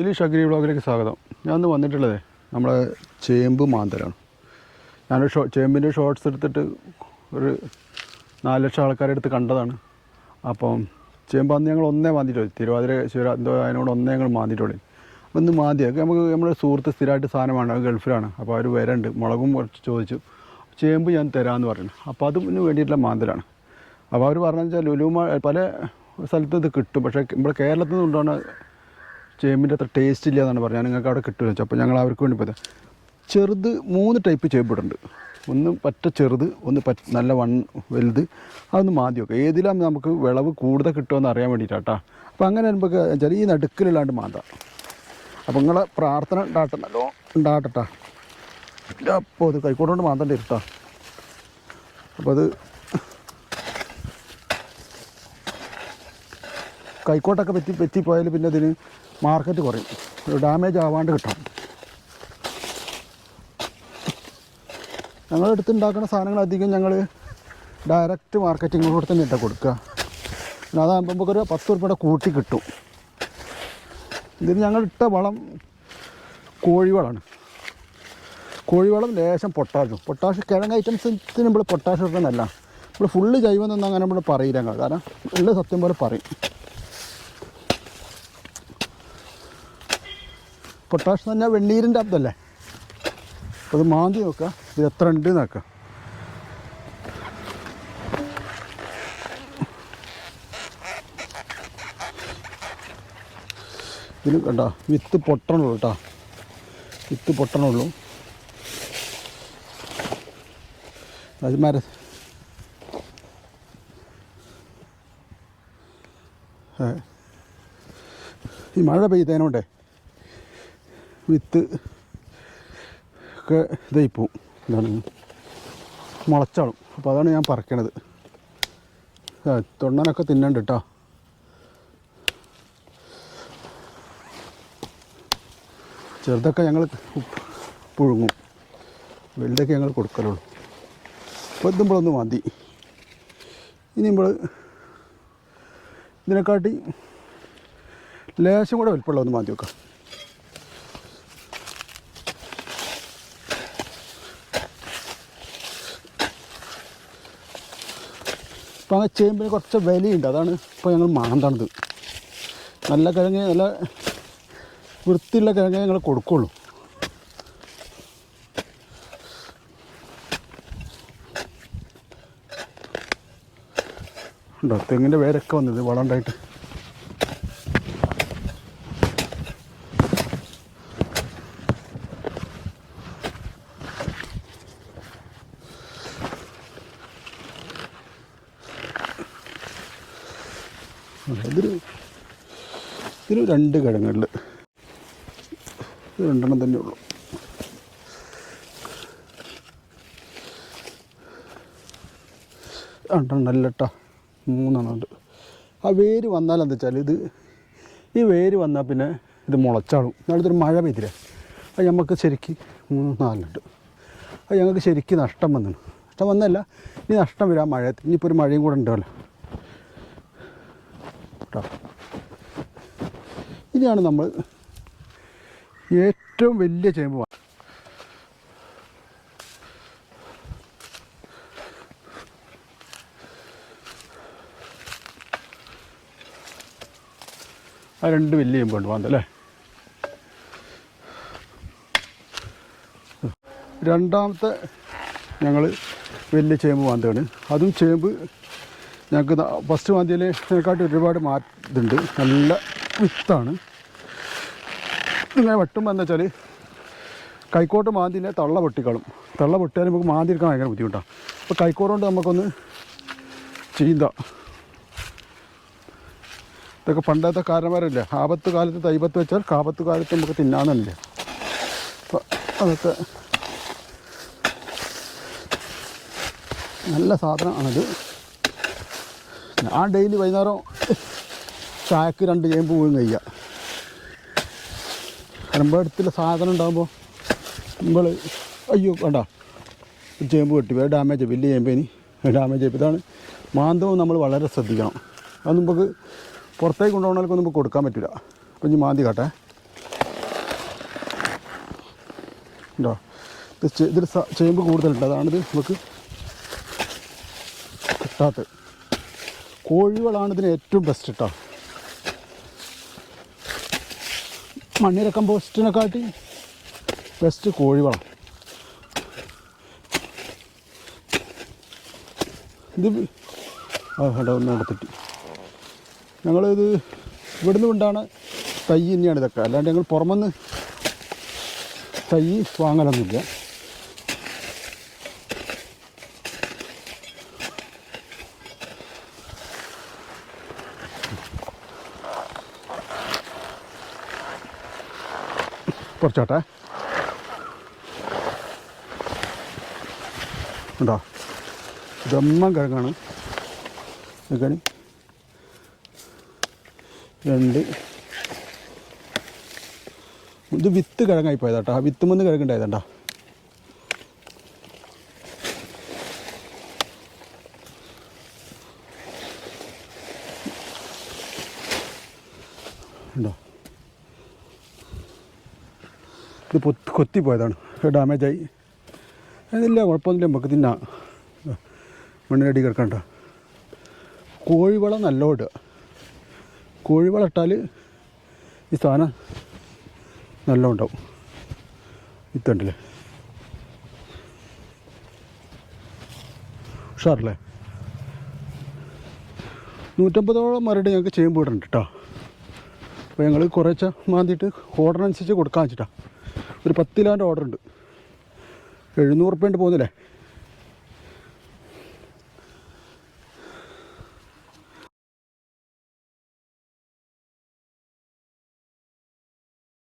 ഇതിൽ ഷഗ്രി ബ്ലോഗിലേക്ക് സ്വാഗതം. ഞാൻ ഇന്ന് വന്നിട്ടുള്ളത് നമ്മളെ ചേമ്പ് മാന്തലാണ് ഞാനൊരു ഷോ ചേമ്പിന്റെ ഷോർട്സ് എടുത്തിട്ട് ഒരു നാല് ലക്ഷം ആൾക്കാരെ എടുത്ത് കണ്ടതാണ്. അപ്പം ചേമ്പ് അന്ന് ഞങ്ങൾ ഒന്നേ മാന്തിയിട്ടുള്ളൂ. തിരുവാതിര ശിവരാ എന്തോ അതിനോട് ഒന്നേ ഞങ്ങൾ മാന്തിയിട്ടുള്ളൂ. അപ്പം ഇന്ന് മാന്തിയൊക്കെ നമുക്ക് നമ്മുടെ സുഹൃത്ത് സ്ഥിരമായിട്ട് സാധനമാണ്. ഗൾഫിലാണ്. അപ്പോൾ അവർ വരണ്ട്. മുളകും കുറച്ച് ചോദിച്ചു. ചേമ്പ് ഞാൻ തരാമെന്ന് പറഞ്ഞു. അപ്പോൾ അതിന് വേണ്ടിയിട്ടുള്ള മാന്തലാണ് അപ്പോൾ അവർ പറഞ്ഞു വെച്ചാൽ ലുലുമ പല സ്ഥലത്തും ഇത് കിട്ടും. പക്ഷേ നമ്മുടെ കേരളത്തിൽ നിന്ന് കൊണ്ടുപോകുന്ന ചേമ്പിന്റെ അത്ര ടേസ്റ്റ് ഇല്ല എന്നാണ് പറഞ്ഞത്. നിങ്ങൾക്ക് അവിടെ കിട്ടുമെന്ന് വെച്ചാൽ അപ്പോൾ ഞങ്ങൾ അവർക്ക് വേണ്ടി പോയത്. ചെറുത് മൂന്ന് ടൈപ്പ് ചേമ്പിടുണ്ട് ഒന്ന് പറ്റ ചെറുത് ഒന്ന് പറ്റ നല്ല വൺ വലുത്. അതൊന്ന് മാതി വെക്കുക ഏതിലാണ് നമുക്ക് വിളവ് കൂടുതൽ കിട്ടുമെന്ന് അറിയാൻ വേണ്ടിയിട്ടാട്ടാ. അപ്പോൾ അങ്ങനെ വരുമ്പോൾ വെച്ചാൽ ഈ നടുക്കിലില്ലാണ്ട് മാന്ത. അപ്പോൾ നിങ്ങളെ പ്രാർത്ഥന ഉണ്ടാട്ടണല്ലോ ഉണ്ടാട്ടട്ടാ അപ്പോൾ അത് കൈക്കോട്ടുകൊണ്ട് മാന്തണ്ട ഇരുട്ടാ അപ്പോൾ അത് കൈക്കോട്ടൊക്കെ പറ്റി പറ്റിപ്പോയാൽ പിന്നെ അതിന് മാർക്കറ്റ് കുറയും. ഡാമേജ് ആവാണ്ട് കിട്ടും. ഞങ്ങളെടുത്ത് ഉണ്ടാക്കുന്ന സാധനങ്ങൾ അധികം ഞങ്ങൾ ഡയറക്റ്റ് മാർക്കറ്റിങ്ങിലൂടെ തന്നെ ഇട്ട കൊടുക്കുക. പിന്നെ അതാകുമ്പോൾ നമുക്കൊരു പത്ത് ഉറുപ്പയുടെ കൂട്ടി കിട്ടും. ഇതിന് ഞങ്ങൾ ഇട്ട വളം കോഴിവളമാണ് കോഴിവളം ലേശം പൊട്ടാഷും പൊട്ടാഷ് കിഴങ്ങ് ഐറ്റംസിന് നമ്മൾ പൊട്ടാഷ് ഇടുന്നതല്ല. നമ്മൾ ഫുള്ള് ജൈവം എന്നൊന്നും അങ്ങനെ നമ്മൾ പറയില്ല കാരണം ഉള്ള സത്യം പോലെ പറയും. പൊട്ടാഷ് തന്നെ വെണ്ണീരിന്റെ അബ്ദല്ലേ? അത് മാന്തി നോക്കുക ഇത് എത്ര ഉണ്ട് നോക്കുക ഇതിന് കണ്ട വിത്ത് പൊട്ടണുള്ളൂ കേട്ടോ. വിത്ത് പൊട്ടണുള്ളൂ. അത് മര. ഈ മഴ പെയ്തതിനോണ്ടേ വിത്ത് ഒക്കെ ഇതായി പോവും. എന്താണ് മുളച്ചാളും. അപ്പോൾ അതാണ് ഞാൻ പറിക്കണത്. തൊണ്ണനൊക്കെ തിന്നണ്ട് കേട്ടോ ചെറുതൊക്കെ ഞങ്ങൾ പുഴുങ്ങും. വലുതൊക്കെ ഞങ്ങൾ കൊടുക്കലുള്ളൂ. അപ്പോൾ എത്തുമ്പോഴൊന്ന് മതി. ഇനി നമ്മൾ ഇതിനെക്കാട്ടി ലേശം കൂടെ വലിപ്പമുള്ള ഒന്ന് മാറ്റി വെക്കാം. ഇപ്പോൾ അങ്ങനെ ചേമ്പിന് കുറച്ച് വിലയുണ്ട്. അതാണ് ഇപ്പോൾ ഞങ്ങൾ മാന്തണത്. നല്ല കിഴങ്ങ് നല്ല വൃത്തിയുള്ള കിഴങ്ങ് ഞങ്ങൾ കൊടുക്കുള്ളൂ. ഉണ്ടോ? തെങ്ങിന്റെ വേരൊക്കെ വന്നത് വളം ഉണ്ടായിട്ട് ഇതിൽ ഇതിൽ രണ്ട് കിഴങ്ങുകളിൽ രണ്ടെണ്ണം തന്നെ ഉള്ളൂ. രണ്ടെണ്ണം അല്ല കേട്ടോ മൂന്നെണ്ണം ഉണ്ട്. ആ വേര് വന്നാൽ എന്താ വെച്ചാൽ ഇത് ഈ വേര് വന്നാൽ പിന്നെ ഇത് മുളച്ചാളും. അടുത്തൊരു മഴ പെയ്തില്ല? അത് നമുക്ക് ശരിക്ക് മൂന്ന് നാലുണ്ട് അത് ഞങ്ങൾക്ക് ശരിക്ക് നഷ്ടം വന്നു നഷ്ടം വന്നല്ല ഇനി നഷ്ടം വരാം മഴ ഇനിയിപ്പോൾ ഒരു മഴയും കൂടെ ഉണ്ടല്ലോ. കേട്ടോ. ഇനിയാണ് നമ്മൾ ഏറ്റവും വലിയ ചേമ്പ് ആ രണ്ട് വലിയ ചേമ്പ് കൊണ്ട് വാന്തല്ലേ രണ്ടാമത്തെ ഞങ്ങൾ വലിയ ചേമ്പ് വാന്തയാണ് അതും ചേമ്പ് ഞങ്ങൾക്ക് ഫസ്റ്റ് മാന്തിയതിനെക്കാട്ടി ഒരുപാട് മാറ്റുന്നുണ്ട് നല്ല വിത്താണ്. ഇങ്ങനെ വെട്ടുമ്പോൾ എന്താ വെച്ചാൽ കൈക്കോട്ട് മാന്തിനെ തള്ള പൊട്ടിക്കളും. തള്ള പൊട്ടിയാൽ നമുക്ക് മാന്തി എടുക്കാൻ ഭയങ്കര ബുദ്ധിമുട്ടാണ് അപ്പോൾ കൈക്കോറുകൊണ്ട് കൊണ്ട് നമുക്കൊന്ന് ചീന്ത. ഇതൊക്കെ പണ്ടത്തെ കാരണന്മാരല്ലേ ആപത്ത് കാലത്ത് തൈപത്ത് വെച്ചാൽ കാപത്ത് കാലത്ത് നമുക്ക് തിന്നാന്നല്ലേ അപ്പോൾ അതൊക്കെ നല്ല സാധനമാണിത്. ഞാൻ ഡെയിലി വൈകുന്നേരം ചായക്ക് രണ്ട് ചേമ്പ് പോയി കഴിയുക നമ്മുടെ അടുത്തുള്ള സാധനം ഉണ്ടാകുമ്പോൾ നമ്മൾ അയ്യോ വേണ്ട. ചേമ്പ് വെട്ടി ഡാമേജ് വലിയ ചേമ്പേനി ഡാമേജ് ആയി. ഇതാണ് മാന്തവും നമ്മൾ വളരെ ശ്രദ്ധിക്കണം. അത് നമുക്ക് പുറത്തേക്ക് കൊണ്ടുപോകണമെങ്കിൽ നമുക്ക് കൊടുക്കാൻ പറ്റില്ല. അപ്പം ഇനി മാന്തി കാട്ടെ. ഉണ്ടോ? ഇത് ഇതിൽ ചേമ്പ് കൂടുതലുണ്ട്. അതാണിത് നമുക്ക് കിട്ടാത്തത്. കോഴികളാണ് ഇതിന് ഏറ്റവും ബെസ്റ്റ് കേട്ടോ മണ്ണിര കമ്പോസ്റ്റിനെക്കാട്ടി ബെസ്റ്റ് കോഴിവളം ഇത് ഇവിടെ ഒന്ന് എടുത്തിട്ട് ഞങ്ങളിത് ഇവിടുന്ന് കൊണ്ടാണ് തൈ തന്നെയാണ് ഇതൊക്കെ. അല്ലാണ്ട് ഞങ്ങൾ പുറമെന്ന് തൈ വാങ്ങലൊന്നുമില്ല. കുറച്ചോട്ടെ. ഉണ്ടോ ഇതൊന്നും കിഴങ്ങാണ്. ഇതൊക്കെ രണ്ട്. ഇത് വിത്ത് കിഴങ്ങായി പോയതാട്ടോ. ആ വിത്ത് മുന്ന് കിഴങ്ങുണ്ടായതാണ്ടാ? ഉണ്ടോ ഇത് പൊത്തി കൊത്തിപ്പോയതാണ്. ഡാമേജായി. അതില്ല കുഴപ്പമൊന്നുമില്ല. നമുക്ക് തിന്നാം മണ്ണിനടി കിടക്കണ്ട. കോഴിവളം നല്ല ഇടുക കോഴിവളം ഇട്ടാൽ ഈ സാധനം നല്ല ഉണ്ടാവും വിത്തുണ്ടല്ലേ ഉഷാറല്ലേ? നൂറ്റമ്പതോളം മരട് ഞങ്ങൾക്ക് ചേമ്പ് ഇടുന്നുണ്ട് കേട്ടോ അപ്പോൾ ഞങ്ങൾ കുറേശ്ശെ മാന്തിയിട്ട് ഓർഡർ അനുസരിച്ച് കൊടുക്കാൻ വെച്ചിട്ടാ. ഒരു പത്ത് കിലോന്റെ ഓർഡർ ഉണ്ട്. എഴുന്നൂറ് റുപ്യ പോകുന്നില്ലേ?